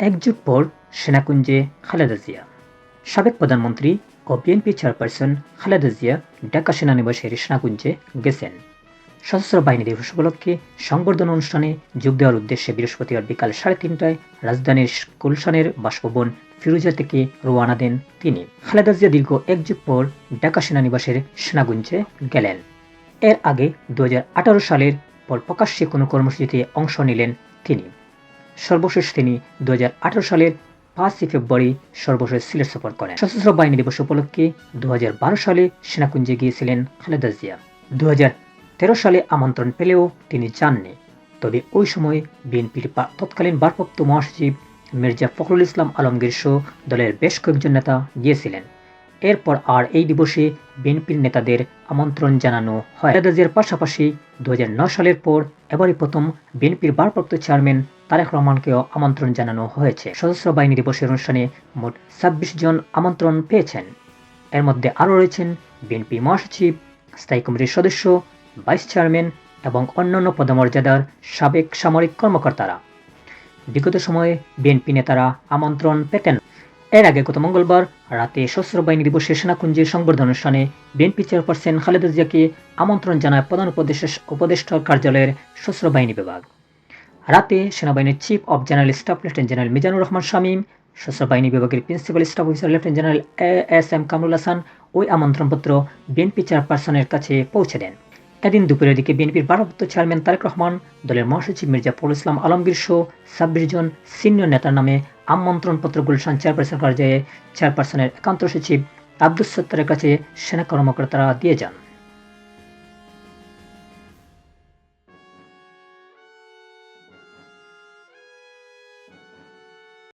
এক পর সেনাকুঞ্জে খালেদা জিয়া। সাবেক প্রধানমন্ত্রী ও বিএনপি চেয়ারপারসন খালেদা জিয়া ঢাকা সেনানিবাসের সেনাকুঞ্জে গেছেন। সশস্ত্র বাহিনী দিবস উপলক্ষে সংবর্ধনা অনুষ্ঠানে যোগ দেওয়ার উদ্দেশ্যে বৃহস্পতিবার বিকাল সাড়ে তিনটায় রাজধানীর গুলশানের বাসভবন ফিরোজা থেকে রওনা দেন তিনি। খালেদা জিয়া দীর্ঘ এক যুগ পর ঢাকা সেনানিবাসের সেনাগুঞ্জে গেলেন। এর আগে দু হাজার আঠারো সালের পর প্রকাশ্যে কোনো কর্মসূচিতে অংশ নিলেন তিনি। সর্বশেষ তিনি দু সালের পাঁচই ফেব্রুয়ারি সর্বশেষ সিলেট সফর করেন। সশস্ত্র বাহিনী দিবস উপলক্ষে দু হাজার বারো সালে সেনাকুঞ্জে গিয়েছিলেন খালেদা জিয়া। দু সালে আমন্ত্রণ পেলেও তিনি যাননি তবে ওই সময় বিএনপির তৎকালীন ভারপ্রাপ্ত মহাসচিব মির্জা ফখরুল ইসলাম আলমগীর সহ দলের বেশ কয়েকজন নেতা গিয়েছিলেন। এরপর আর এই দিবসে বিএনপির নেতাদের আমন্ত্রণ জানানো হয়। জিয়ার পাশাপাশি দু সালের পর এবারই প্রথম বিএনপির ভারপ্রাপ্ত চেয়ারম্যান তারেক রহমানকেও আমন্ত্রণ জানানো হয়েছে। সশস্ত্র বাহিনী দিবসের অনুষ্ঠানে মোট ছাব্বিশ জন আমন্ত্রণ পেয়েছেন। এর মধ্যে আরও রয়েছেন বিএনপি মহাসচিব, স্থায়ী কমিটির সদস্য, ভাইস চেয়ারম্যান এবং অন্যান্য পদমর্যাদার সাবেক সামরিক কর্মকর্তারা। বিগত সময়ে বিএনপি নেতারা আমন্ত্রণ পেতেন। এর আগে গত মঙ্গলবার রাতে সশস্ত্র বাহিনী দিবসে সেনাকুঞ্জের সংবর্ধনা অনুষ্ঠানে বিএনপি চেয়ারপারসন খালেদা জিয়াকে আমন্ত্রণ জানায় প্রধান উপদেষ্টা উপদেষ্টার কার্যালয়ের সশস্ত্র বাহিনী বিভাগ। রাতে সেনাবাহিনীর chief of general staff lieutenant general Mizanur Rahman Shamim সশস্ত্র বাহিনী বিভাগের principal staff officer lieutenant general S M Kamrul Hasan ওই আমন্ত্রণপত্র বিএনপি চেয়ারপারসনের কাছে পৌঁছে দেন। এদিন দুপুরের দিকে বিএনপির ভারপ্রাপ্ত চেয়ারম্যান তারেক রহমান, দলের মহাসচিব মির্জা ফখরুল ইসলাম আলমগীর সহ ছাব্বিশ জন সিনিয়র নেতার নামে আমন্ত্রণপত্র গুলশান চেয়ারপারসন কার্যালয়ে চেয়ারপারসনের একান্ত সচিব আব্দুল সত্তারের কাছে সেনা কর্মকর্তারা দিয়ে যান।